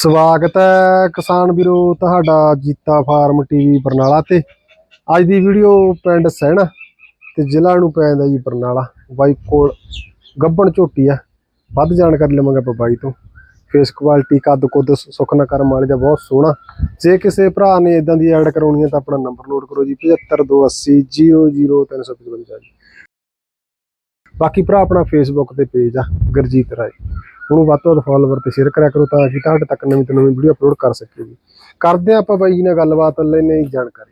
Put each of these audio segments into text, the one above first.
ਸਵਾਗਤ ਹੈ ਕਿਸਾਨ ਵੀਰੋ, ਤੁਹਾਡਾ ਜੀਤਾ ਫਾਰਮ ਟੀਵੀ ਬਰਨਾਲਾ ਤੇ। ਅੱਜ ਦੀ ਵੀਡੀਓ ਪਿੰਡ ਸਹਿਣਾ ਤੇ ਜ਼ਿਲ੍ਹਾ ਨੂੰ ਪੈਂਦਾ ਜੀ ਬਰਨਾਲਾ। ਬਾਈ ਕੋਲ ਗੱਬਣ ਝੋਟੀ ਆ। ਵੱਧ ਜਾਣਕਾਰੀ ਲਵਾਂਗੇ ਆਪਾਂ ਬਾਈ ਤੋਂ। ਫੇਸ ਕੁਆਲਿਟੀ, ਕੱਦ ਕੁੱਦ ਸੁਖਨਾ ਕਰਮ ਵਾਲੀ ਦਾ ਬਹੁਤ ਸੋਹਣਾ। ਜੇ ਕਿਸੇ ਭਰਾ ਨੇ ਇਦਾਂ ਦੀ ਐਡ ਕਰਾਉਣੀ ਹੈ ਤਾਂ ਆਪਣਾ ਨੰਬਰ ਨੋਟ ਕਰੋ ਜੀ 7528000355 ਜੀ। ਬਾਕੀ ਭਰਾ ਆਪਣਾ ਫੇਸਬੁੱਕ ਤੇ ਪੇਜ ਆ ਗੁਰਜੀਤ ਰਾਏ। ਉਹਨੂੰ ਵੱਧ ਤੋਂ ਵੱਧ ਫਾਲੋਵਰ ਤੇ ਸ਼ੇਅਰ ਕਰਿਆ ਕਰੋ ਤਾਂ ਕਿ ਤੁਹਾਡੇ ਤੱਕ ਨਵੀਂ ਤੋਂ ਨਵੀਂ ਵੀਡੀਓ ਅਪਲੋਡ ਕਰ ਸਕੀਏ ਜੀ। ਕਰਦੇ ਆਪਾਂ ਬਾਈ ਜੀ ਨਾਲ ਗੱਲਬਾਤ ਲੈਣੇ ਜਾਣਕਾਰੀ।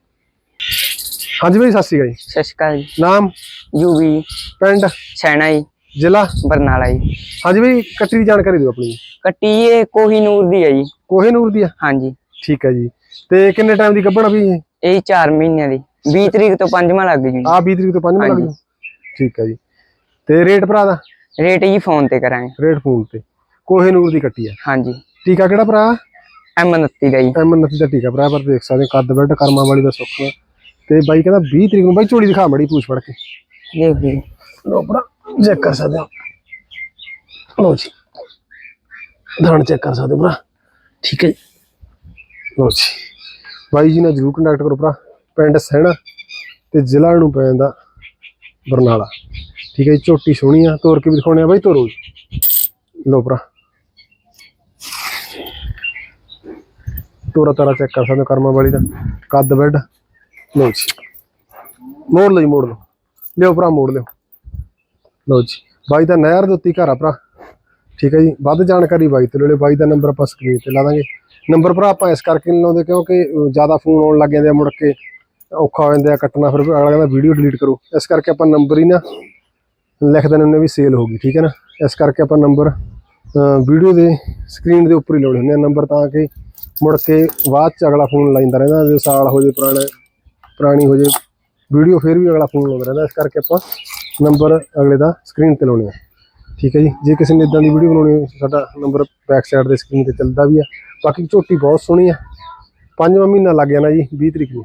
ਹਾਂਜੀ ਬਾਈ ਸਤਿ ਸ਼੍ਰੀ ਅਕਾਲ ਜੀ। ਸਤਿ ਸ਼੍ਰੀ ਅਕਾਲ ਜੀ। ਨਾਮ? ਯੂਵੀ ਪਿੰਡ? ਸੈਣਾ ਜੀ। ਜ਼ਿਲ੍ਹਾ? ਬਰਨਾਲਾ ਜੀ। ਹਾਂਜੀ ਬਾਈ ਕੱਟੀ ਦੀ ਜਾਣਕਾਰੀ ਦਿਓ ਆਪਣੀ। ਕੱਟੀ ਇਹ ਕੋਹੀਨੂਰ ਦੀ ਹੈ ਜੀ। ਕੋਹੇ ਨੂਰ ਦੀ ਆ? ਹਾਂਜੀ। ਠੀਕ ਹੈ ਜੀ। ਤੇ ਕਿੰਨੇ ਟਾਈਮ ਦੀ ਗੱਭਣ ਆ ਵੀ ਇਹ ਇਹ 4 ਮਹੀਨਿਆਂ ਦੀ। 20 ਤਰੀਕ ਤੋਂ ਪੰਜਵਾਂ ਲੱਗ ਜੂ ਜੀ। ਆ 20 ਤਰੀਕ ਤੋਂ 5 ਲੱਗ ਹਾਂਜੀ। ਜੂ ਠੀਕ ਹੈ ਜੀ। ਤੇ ਰੇਟ ਭਰਾ ਦਾ? ਰੇਟ ਜੀ ਫੋਨ ਤੇ ਕਰਾਂਗੇ। ਰੇਟ ਫੋਨ ਤੇ। ਕੋਹੇ ਨੂਰ ਦੀ ਕੱਟੀ ਆ। ਹਾਂਜੀ। ਟੀਕਾ ਕਿਹੜਾ ਭਰਾ? ਐਮ 29 ਦਾ ਜੀ। ਐਮ 29 ਦਾ ਟੀਕਾ ਭਰਾ ਪਰ ਦੇਖ ਸਕਦੇ ਕੱਦ ਬੈੱਡ ਕਰਮਾਂ ਵਾਲੀ ਦਾ ਸੁੱਖ ਤੇ ਬਾਈ ਕਹਿੰਦਾ 20 ਤਰੀਕ ਨੂੰ ਬਾਈ ਝੋਲੀ ਦਿਖਾ ਮੜੀ ਪੂਛ ਫੜ ਕੇ। ਦੇਖ ਜੀ। ਲੋ ਭਰਾ ਚੈੱਕ ਕਰ ਸਕਦੇ ਹੋ। ਲੋ ਜੀ। ਦਾਣ ਚੈੱਕ ਕਰ ਸਕਦੇ ਹੋ ਭਰਾ। ਠੀਕ ਹੈ ਲੋ ਜੀ। ਬਾਈ ਜੀ ਨਾਲ ਜਰੂਰ ਕੰਟੈਕਟ ਕਰੋ ਭਰਾ। ਪਿੰਡ ਸਹਿਣਾ ਤੇ ਜ਼ਿਲ੍ਹਾ ਨੂੰ ਪੈਂਦਾ। ਬਰਨਾਲਾ। ਠੀਕ ਹੈ ਜੀ, ਝੋਟੀ ਸੋਹਣੀ ਆ, ਤੋਰ ਕੇ ਵੀ ਦਿਖਾਉਣੇ ਆ ਬਾਈ, ਤੋਰੋ ਜੀ। ਲੋ ਭਰਾ। ਤੋਰਾ ਤਾਰਾ ਚੈੱਕ ਕਰ ਸਕਦੇ ਹੋ, ਕਰਮਾਂ ਵਾਲੀ ਦਾ। ਕੱਦ ਬੈੱਡ ਲੋ ਜੀ। ਮੋੜ ਲਓ ਜੀ, ਮੋੜ ਲਓ। ਲਿਓ ਭਰਾ, ਮੋੜ ਲਿਓ। ਲਓ ਜੀ। ਬਾਈ ਦਾ ਨਹਿਰ ਦੇ ਉੱਤੇ ਘਰ ਆ ਭਰਾ। ਠੀਕ ਹੈ ਜੀ, ਵੱਧ ਜਾਣਕਾਰੀ ਬਾਈ ਤੋਂ ਲੈ ਲਿਓ। ਬਾਈ ਦਾ ਨੰਬਰ ਆਪਾਂ ਸਕਰੀਨ ਤੇ ਲਾ ਦਾਂਗੇ। ਨੰਬਰ ਭਰਾ, ਆਪਾਂ ਇਸ ਕਰਕੇ ਨਹੀਂ ਲਾਉਂਦੇ ਕਿਉਂਕਿ ਜ਼ਿਆਦਾ ਫੋਨ ਆਉਣ ਲੱਗ ਜਾਂਦੇ ਆ ਮੁੜ ਕੇ। ਔਖਾ ਹੋ ਜਾਂਦਾ ਕੱਟਣਾ, ਫਿਰ ਅਗਲਾ ਕਹਿੰਦਾ ਵੀਡੀਓ ਡਿਲੀਟ ਕਰੋ। ਇਸ ਕਰਕੇ ਆਪਾਂ ਨੰਬਰ ਹੀ ਨਾ ਲਿਖ ਦਿੰਦੇ ਹੁੰਦੇ ਵੀ ਸੇਲ ਹੋ ਗਈ, ਠੀਕ ਹੈ ਨਾ? ਇਸ ਕਰਕੇ ਆਪਾਂ ਨੰਬਰ ਵੀਡੀਓ ਦੇ ਸਕਰੀਨ ਦੇ ਉੱਪਰ ਹੀ ਲਾਉਣੇ ਹੁੰਦੇ ਆ ਨੰਬਰ ਤਾਂ ਕਿ ਮੁੜ ਕੇ ਬਾਅਦ ਚ ਅਗਲਾ ਫੋਨ ਲਾਈਂਦਾ ਰਹਿੰਦਾ, ਜੇ ਸਾਲ ਹੋ ਜੇ ਪੁਰਾਣਾ, ਪੁਰਾਣੀ ਹੋ ਜੇ ਵੀਡੀਓ ਫਿਰ ਵੀ ਅਗਲਾ ਫੋਨ ਲਾਉਂਦਾ ਰਹਿੰਦਾ। ਇਸ ਕਰਕੇ ਆਪਾਂ ਨੰਬਰ ਅਗਲੇ ਦਾ ਸਕਰੀਨ ਤੇ ਲਾਉਣੇ ਆ। ਠੀਕ ਹੈ ਜੀ? ਜੇ ਕਿਸੇ ਨੇ ਇਦਾਂ ਦੀ ਵੀਡੀਓ ਬਣਾਉਣੀ ਸਾਡਾ ਨੰਬਰ ਬੈਕ ਸਾਈਡ ਦੇ ਸਕਰੀਨ ਤੇ ਚੱਲਦਾ ਵੀ ਆ। ਬਾਕੀ ਝੋਟੀ ਬਹੁਤ ਸੋਹਣੀ ਆ। ਪੰਜਵਾਂ ਮਹੀਨਾ ਲੱਗ ਜਾਣਾ ਜੀ 20 ਤਰੀਕ ਨੂੰ।